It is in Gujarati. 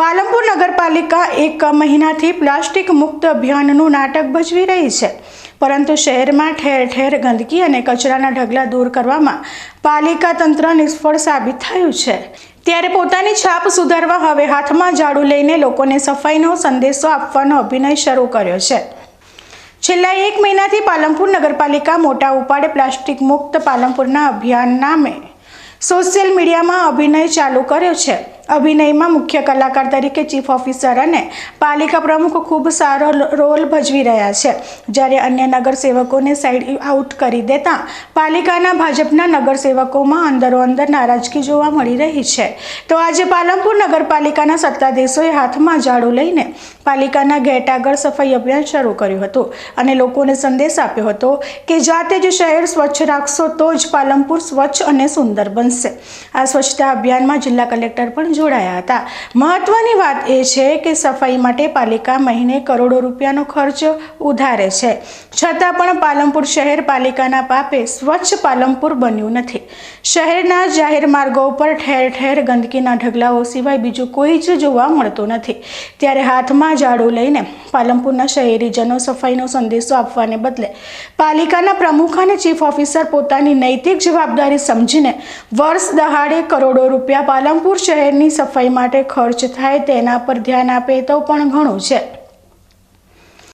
પાલનપુર નગરપાલિકા એક મહિનાથી પ્લાસ્ટિક મુક્ત અભિયાનનું નાટક ભજવી રહી છે. પરંતુ શહેરમાં ઠેર ઠેર ગંદકી અને કચરાના ઢગલા દૂર કરવામાં પાલિકા તંત્ર નિષ્ફળ સાબિત થયું છે. ત્યારે પોતાની છાપ સુધારવા હવે હાથમાં ઝાડુ લઈને લોકોને સફાઈનો સંદેશો આપવાનો અભિનય શરૂ કર્યો છે. છેલ્લા એક મહિનાથી પાલનપુર નગરપાલિકા મોટા ઉપાડે પ્લાસ્ટિક મુક્ત પાલનપુરના અભિયાન નામે સોશિયલ મીડિયામાં અભિનય ચાલુ કર્યો છે. અભિનયમાં મુખ્ય કલાકાર તરીકે ચીફ ઓફિસર અને પાલિકા પ્રમુખ ખૂબ સારો રોલ ભજવી રહ્યા છે. જ્યારે અન્ય નગરસેવકોને સાઇડ આઉટ કરી દેતા પાલિકાના ભાજપના નગરસેવકોમાં અંદરોઅંદર નારાજગી જોવા મળી રહી છે. તો આજે પાલનપુર નગરપાલિકાના સત્તાધીશોએ હાથમાં ઝાડુ લઈને પાલિકાના ગેટ આગળ સફાઈ અભિયાન શરૂ કર્યું હતું અને લોકોને સંદેશ આપ્યો હતો કે જાતે જ શહેર સ્વચ્છ રાખશો તો જ પાલનપુર સ્વચ્છ અને સુંદર બનશે. આ સ્વચ્છતા અભિયાનમાં જિલ્લા કલેક્ટર પણ જોડાયા હતા. મહત્વની વાત એ છે કે સફાઈ માટે પાલિકા મહિને કરોડો રૂપિયાનો ખર્ચ ઉધારે છે. છતાં પણ પાલનપુર શહેર પાલિકાના પાપે સ્વચ્છ પાલનપુર બન્યું નથી. શહેરના જાહેર માર્ગો ઉપર ઠેર ઠેર ગંદકીના ઢગલાઓ સિવાય બીજું કોઈ જ જોવા મળતું નથી. ત્યારે હાથમાં ઝાડુ લઈને પાલનપુરના શહેરીજનો સફાઈનો સંદેશો આપવાને બદલે પાલિકાના પ્રમુખ અને ચીફ ઓફિસર પોતાની નૈતિક જવાબદારી સમજીને વર્ષ દહાડે કરોડો રૂપિયા પાલનપુર શહેરની સફાઈ માટે ખર્ચ થાય તેના પર ધ્યાન આપે તો પણ ઘણું છે.